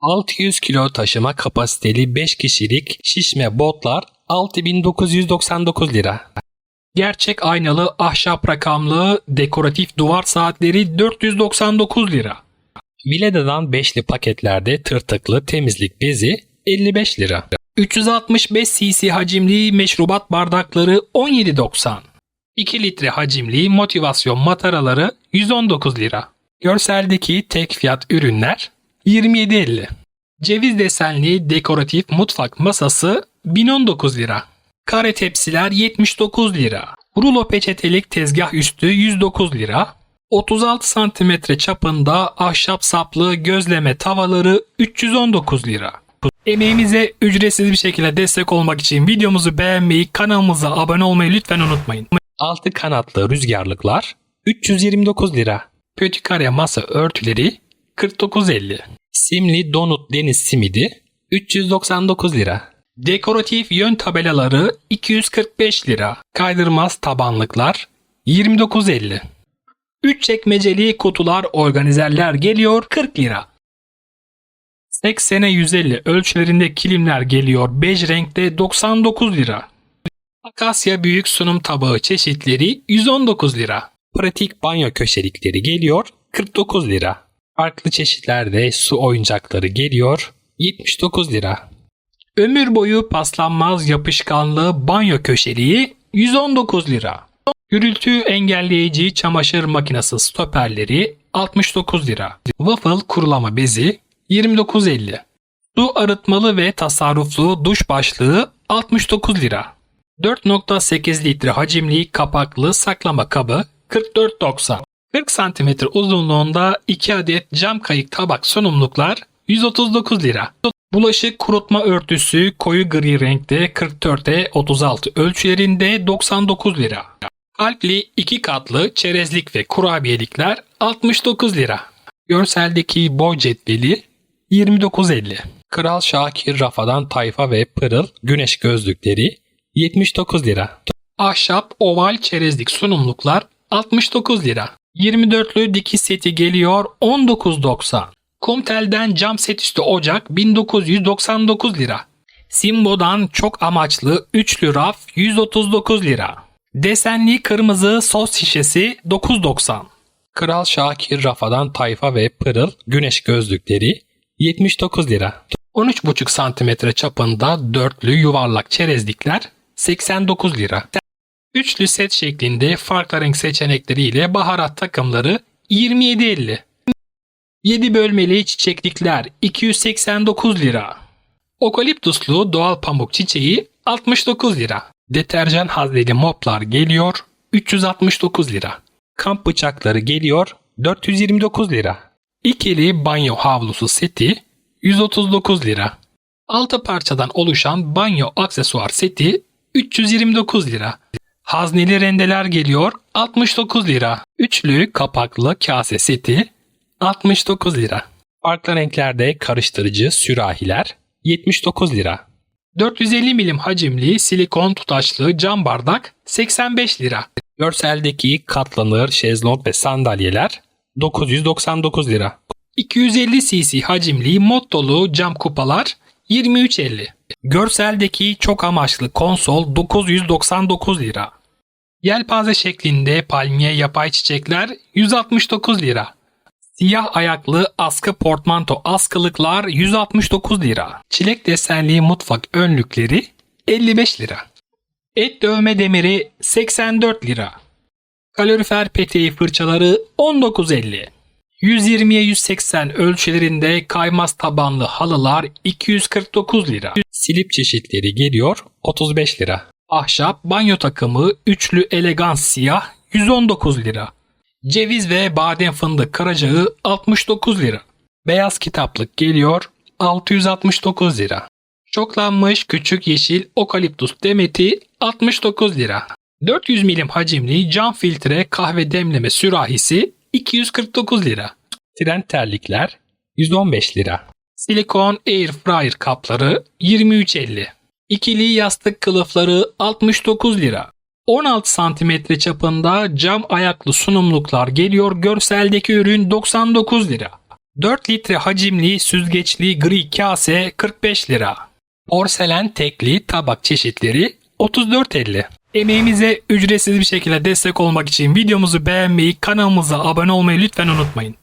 600 kilo taşıma kapasiteli 5 kişilik şişme botlar 6999 lira. Gerçek aynalı ahşap rakamlı dekoratif duvar saatleri 499 lira. Vileda'dan beşli paketlerde tırtıklı temizlik bezi 55 lira. 365 cc hacimli meşrubat bardakları 17.90. 2 litre hacimli motivasyon mataraları 119 lira. Görseldeki tek fiyat ürünler 27.50. Ceviz desenli dekoratif mutfak masası 1019 lira. Kare tepsiler 79 lira. Rulo peçetelik tezgah üstü 109 lira. 36 santimetre çapında ahşap saplı gözleme tavaları 319 lira. Emeğimize ücretsiz bir şekilde destek olmak için videomuzu beğenmeyi, kanalımıza abone olmayı lütfen unutmayın. Altı kanatlı rüzgarlıklar 329 lira. Pötikare masa örtüleri 49.50. Simli donut deniz simidi 399 lira. Dekoratif yön tabelaları 245 lira. Kaydırmaz tabanlıklar 29.50. 3 çekmeceli kutular organizerler geliyor 40 lira. 80'e 150 ölçülerinde kilimler geliyor bej renkte 99 lira. Akasya büyük sunum tabağı çeşitleri 119 lira. Pratik banyo köşelikleri geliyor 49 lira. Farklı çeşitlerde su oyuncakları geliyor 79 lira. Ömür boyu paslanmaz yapışkanlı banyo köşeliği 119 lira. Gürültü engelleyici çamaşır makinesi stoperleri 69 lira. Waffle kurulama bezi 29.50. Su arıtmalı ve tasarruflu duş başlığı 69 lira. 4.8 litre hacimli kapaklı saklama kabı 44.90. 40 cm uzunluğunda 2 adet cam kayık tabak sunumluklar 139 lira. Bulaşık kurutma örtüsü koyu gri renkte 44'e 36 ölçülerinde 99 lira. Kalpli iki katlı çerezlik ve kurabiyelikler 69 lira. Görseldeki boy cetveli 29.50. Kral Şakir Rafadan Tayfa ve Pırıl güneş gözlükleri 79 lira. Ahşap oval çerezlik sunumluklar 69 lira. 24'lü dikiş seti geliyor 19.90. Kumtel'den cam set üstü ocak 1999 lira. Simbo'dan çok amaçlı üçlü raf 139 lira. Desenli kırmızı sos şişesi 9.90. Kral Şakir Rafadan Tayfa ve Pırıl güneş gözlükleri 79 lira. 13,5 cm çapında dörtlü yuvarlak çerezlikler 89 lira. Üçlü set şeklinde farklı renk seçenekleriyle baharat takımları 27.50. 7 bölmeli çiçeklikler 289 lira. Okaliptuslu doğal pamuk çiçeği 69 lira. Deterjan hazneli moplar geliyor 369 lira. Kamp bıçakları geliyor 429 lira. İkili banyo havlusu seti 139 lira. 6 parçadan oluşan banyo aksesuar seti 329 lira. Hazneli rendeler geliyor 69 lira. Üçlü kapaklı kase seti 69 lira. Farklı renklerde karıştırıcı sürahiler 79 lira. 450 milim hacimli silikon tutaçlı cam bardak 85 lira. Görseldeki katlanır şezlong ve sandalyeler 999 lira. 250 cc hacimli mottolu cam kupalar 23.50. Görseldeki çok amaçlı konsol 999 lira. Yelpaze şeklinde palmiye yapay çiçekler 169 lira. Siyah ayaklı askı portmanto askılıklar 169 lira. Çilek desenli mutfak önlükleri 55 lira. Et dövme demiri 84 lira. Kalorifer peteği fırçaları 19.50. 120'ye 180 ölçülerinde kaymaz tabanlı halılar 249 lira. Silip çeşitleri geliyor 35 lira. Ahşap banyo takımı üçlü elegans siyah 119 lira. Ceviz ve badem fındık karacağı 69 lira. Beyaz kitaplık geliyor 669 lira. Çoklanmış küçük yeşil okaliptus demeti 69 lira. 400 milim hacimli cam filtre kahve demleme sürahisi 249 lira. Tren terlikler 115 lira. Silikon air fryer kapları 23.50. İkili yastık kılıfları 69 lira. 16 santimetre çapında cam ayaklı sunumluklar geliyor. Görseldeki ürün 99 lira. 4 litre hacimli süzgeçli gri kase 45 lira. Porselen tekli tabak çeşitleri 34.50. Emeğimize ücretsiz bir şekilde destek olmak için videomuzu beğenmeyi, kanalımıza abone olmayı lütfen unutmayın.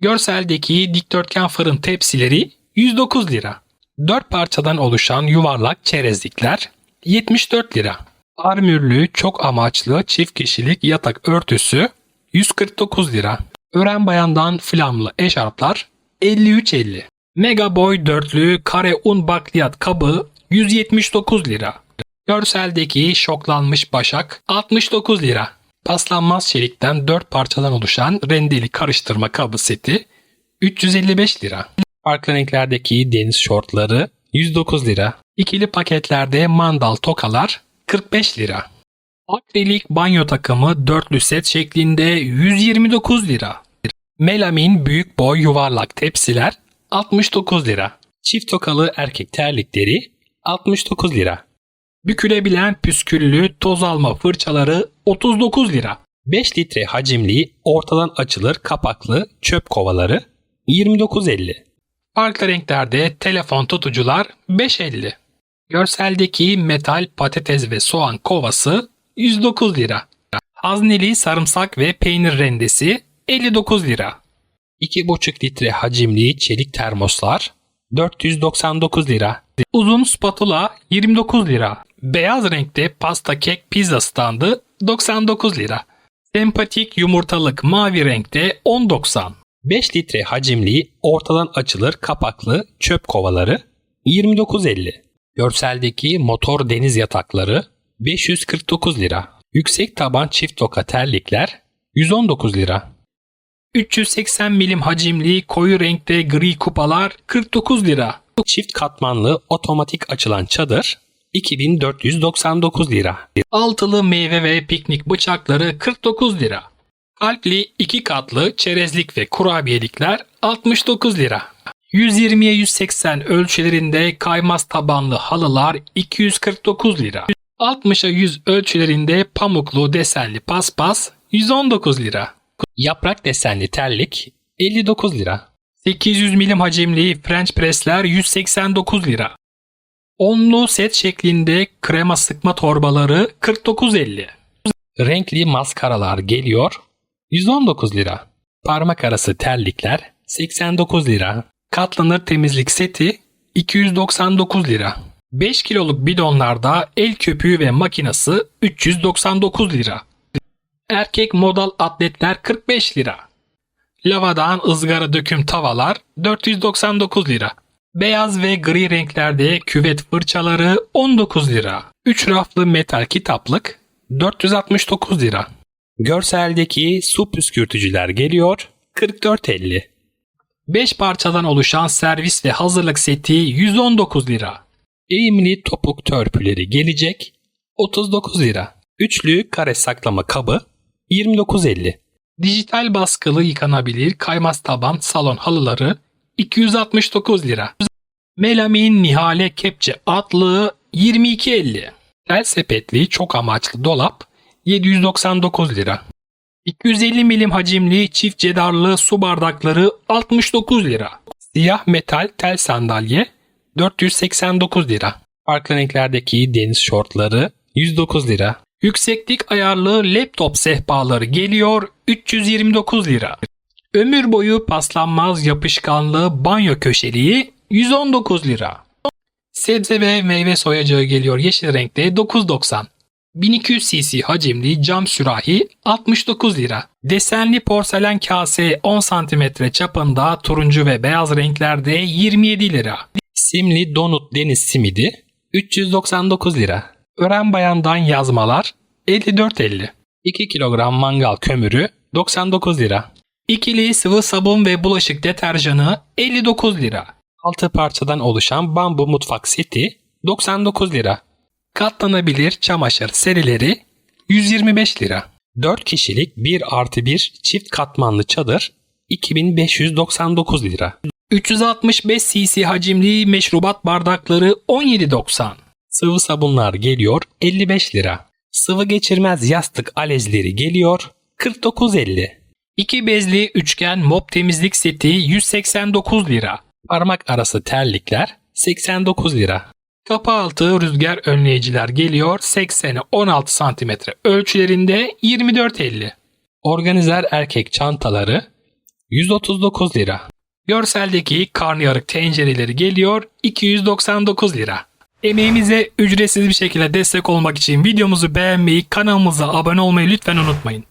Görseldeki dikdörtgen fırın tepsileri 109 lira. 4 parçadan oluşan yuvarlak çerezlikler 74 lira. Armürlü çok amaçlı çift kişilik yatak örtüsü 149 lira. Ören bayandan flamlı eşarplar 53.50. Mega Boy dörtlü kare un bakliyat kabı 179 lira. Görseldeki şoklanmış başak 69 lira. Paslanmaz çelikten 4 parçadan oluşan rendeli karıştırma kabı seti 355 lira. Farklı renklerdeki deniz şortları 109 lira. İkili paketlerde mandal tokalar 45 lira. Akrilik banyo takımı dörtlü set şeklinde 129 lira. Melamin büyük boy yuvarlak tepsiler 69 lira. Çift tokalı erkek terlikleri 69 lira. Bükülebilen püsküllü toz alma fırçaları 39 lira. 5 litre hacimli ortadan açılır kapaklı çöp kovaları 29.50. Farklı renklerde telefon tutucular 5.50. Görseldeki metal patates ve soğan kovası 109 lira. Hazneli sarımsak ve peynir rendesi 59 lira. 2,5 litre hacimli çelik termoslar 499 lira. Uzun spatula 29 lira. Beyaz renkte pasta kek pizza standı 99 lira. Sempatik yumurtalık mavi renkte 10.90. 5 litre hacimli ortadan açılır kapaklı çöp kovaları 29.50. Görseldeki motor deniz yatakları 549 lira. Yüksek taban çift toka terlikler 119 lira. 380 milim hacimli koyu renkte gri kupalar 49 lira. Çift katmanlı otomatik açılan çadır 2499 lira. Altılı meyve ve piknik bıçakları 49 lira. Kalpli iki katlı çerezlik ve kurabiyelikler 69 lira. 120'ye 180 ölçülerinde kaymaz tabanlı halılar 249 lira. 60'a 100 ölçülerinde pamuklu desenli paspas 119 lira. Yaprak desenli terlik 59 lira. 800 milim hacimli French pressler 189 lira. Onlu set şeklinde krema sıkma torbaları 49.50. Renkli maskaralar geliyor 119 lira. Parmak arası terlikler 89 lira. Katlanır temizlik seti 299 lira. 5 kiloluk bidonlarda el köpüğü ve makinası 399 lira. Erkek modal atletler 45 lira. Lavadan ızgara döküm tavalar 499 lira. Beyaz ve gri renklerde küvet fırçaları 19 lira. 3 raflı metal kitaplık 469 lira. Görseldeki su püskürtücüler geliyor 44.50. 5 parçadan oluşan servis ve hazırlık seti 119 lira. Eğimli topuk törpüleri gelecek 39 lira. Üçlü kare saklama kabı 29.50. Dijital baskılı yıkanabilir kaymaz taban salon halıları 269 lira. Melamin Nihale Kepçe atlığı 22.50. Tel sepetli çok amaçlı dolap 799 lira. 250 milim hacimli çift cedarlı su bardakları 69 lira. Siyah metal tel sandalye 489 lira. Farklı renklerdeki deniz şortları 109 lira. Yükseklik ayarlı laptop sehpaları geliyor 329 lira. Ömür boyu paslanmaz yapışkanlı banyo köşeliği 119 lira. Sebze ve meyve soyacağı geliyor yeşil renkte 9.90. 1200 cc hacimli cam sürahi 69 lira. Desenli porselen kase 10 cm çapında turuncu ve beyaz renklerde 27 lira. Simli donut deniz simidi 399 lira. Ören bayandan yazmalar 54.50. 2 kilogram mangal kömürü 99 lira. İkili sıvı sabun ve bulaşık deterjanı 59 lira. 6 parçadan oluşan bambu mutfak seti 99 lira. Katlanabilir çamaşır serileri 125 lira. 4 kişilik 1 artı 1 çift katmanlı çadır 2599 lira. 365 cc hacimli meşrubat bardakları 17.90. Sıvı sabunlar geliyor 55 lira. Sıvı geçirmez yastık alezleri geliyor 49.50. İki bezli üçgen mop temizlik seti 189 lira. Parmak arası terlikler 89 lira. Kapı altı rüzgar önleyiciler geliyor 80'e 16 cm ölçülerinde 24.50. Organizer erkek çantaları 139 lira. Görseldeki karnıyarık tencereleri geliyor 299 lira. Emeğimize ücretsiz bir şekilde destek olmak için videomuzu beğenmeyi, kanalımıza abone olmayı lütfen unutmayın.